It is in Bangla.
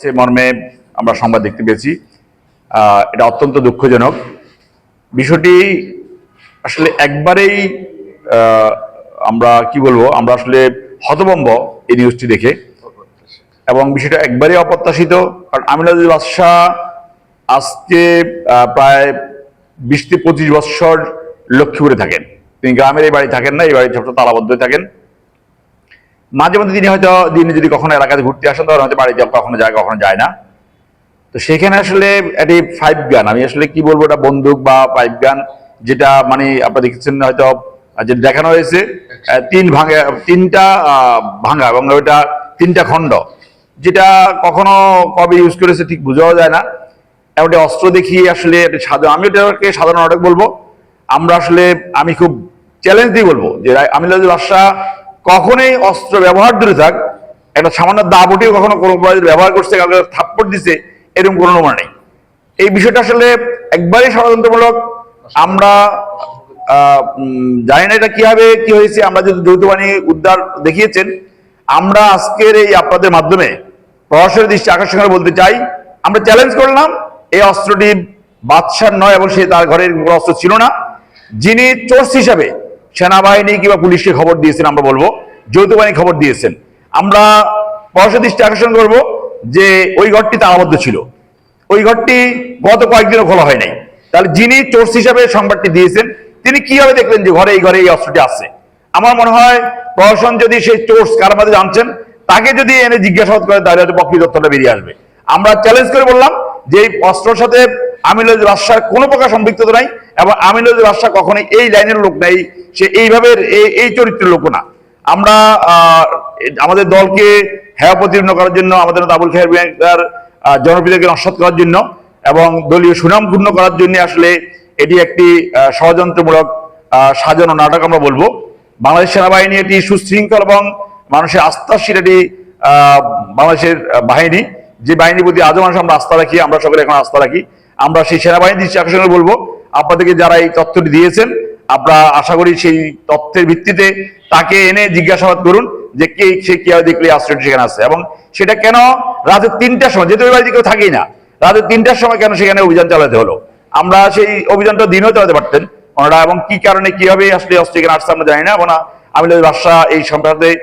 সে মর্মে আমরা সংবাদ দেখতে পেয়েছি। এটা অত্যন্ত দুঃখজনক। বিষয়টি আসলে একবারেই আমরা কি বলব, আমরা আসলে হতভম্ব এই নিউজটি দেখে। এবং বিষয়টা একবারেই অপ্রত্যাশিত, কারণ আমিনুল বাদশাহ আজকে প্রায় বিশ থেকে পঁচিশ বৎসর লক্ষ্মীপুরে থাকেন। তিনি গ্রামের এই বাড়ি থাকেন না, এই বাড়ি ছোট তালাবদ্ধ থাকেন। মাঝে মধ্যে তিনি হয়তো দিনে যদি কখনো এলাকাতে ঘুরতে আসেন, তখন হয়তো বাড়ি বাড়িতে কখনো যায় কখনো যায় না। তো সেখানে আসলে একটি ফাইভ গান আমি আসলে কি বলব, এটা বন্দুক বা পাইপ গান যেটা মানে আপনারা দেখেছেন হয়তো যেটা দেখানো হয়েছে তিন ভাঙা, তিনটা ভাঙা এবং ওইটা তিনটা খণ্ড। যেটা কখনো কবে ইউজ করেছে ঠিক বোঝাও যায় না। এমনটি অস্ত্র দেখিয়ে আসলে সাধারণ আমি এটাকে সাধারণ নাটক বলব। আমরা আসলে, আমি খুব চ্যালেঞ্জ দিয়ে বলব যে আমিলাজ বাদশাহ কখনোই অস্ত্র ব্যবহার দূরে থাক, একটা সামান্য দাবটিও কখনো কোনো ব্যবহার করছে, কাউকে থাপ্পড় দিছে, এরকম কোনো নমুনা নেই। এই বিষয়টা আসলে একবারই ষড়যন্ত্রমূলক। আমরা জানি না এটা কীভাবে, কি হয়েছে, আমরা যদি যৌথ বাহিনী উদ্ধার দেখিয়েছেন, আমরা আজকের এই আপনাদের মাধ্যমে প্রশাসনের দৃষ্টি আকর্ষণ করে বলতে চাই, আমরা চ্যালেঞ্জ করলাম, এই অস্ত্রটি বাদশার নয় এবং সে তার ঘরের অস্ত্র ছিল না। যিনি চোর্স হিসাবে সেনাবাহিনী কিংবা পুলিশকে খবর দিয়েছেন, আমরা বলব। যৌথ বাহিনী খবর দিয়েছেন। আমরা প্রশাসনের দৃষ্টি আকর্ষণ করব যে ওই ঘরটি তালাবদ্ধ ছিল। ওই ঘরটি গত কয়েকদিনও খোলা হয় নাই। তাহলে যিনি চোর্স হিসাবে সংবাদটি দিয়েছেন, তিনি কীভাবে দেখলেন যে ঘরে এই ঘরে এই অস্ত্রটি আছে? আমার মনে হয় প্রশাসন যদি সেই চোর্স কার মধ্যে জানছেন, তাকে যদি এনে জিজ্ঞাসাবাদ করে, তাহলে হয়তো প্রকৃত তথ্যটা বেরিয়ে আসবে। আমরা চ্যালেঞ্জ করে বললাম যে এই অস্ত্রের সাথে আমিনুল বাদশার কোনো প্রকার সম্পৃক্ততা নাই এবং আমিনুল বাদশাহ কখনোই এই লাইনের লোক নাই, সে এইভাবে এই- এই চরিত্রের লোক না। আমরা আমাদের দলকে হেয় প্রতিপন্ন করার জন্য, আমাদের আবুল খায়ের ব্যাংকার জনপ্রিয়কে নস্বাত করার জন্য এবং দলীয় সুনাম পূর্ণ করার জন্য আসলে এটি একটি ষড়যন্ত্রমূলক সাজানো নাটক আমরা বলব। বাংলাদেশ সেনাবাহিনী এটি সুশৃঙ্খল এবং মানুষের আস্থাশীল এটি বাংলাদেশের বাহিনী। যে বাহিনীর প্রতি আজও মানুষ আমরা আস্থা রাখি, আমরা সকলে এখন আস্থা রাখি। আমরা সেই সেনাবাহিনীর দৃষ্টি আকর্ষণ করে বলব। আপনাদেরকে যারা এই তথ্যটি দিয়েছেন আমরা আশা করি সেই তথ্যের ভিত্তিতে তাকে এনে জিজ্ঞাসাবাদ করুন যে কে, সে কীভাবে দেখলে আশ্রয়টি সেখানে আছে এবং সেটা কেন রাতের তিনটার সময়, যেহেতু ওই বাড়িতে কেউ থাকেই না রাতের তিনটার সময় কেন সেখানে অভিযান চালাতে হলো? আমরা সেই অভিযানটা দিনও চালাতে পারতেন ওনারা, এবং কি কারণে, কীভাবে আসলে অস্ট্রেলিয়ান আসছে আমরা জানি না এবং আমি বাদশাহ এই সম্প্রদায়ে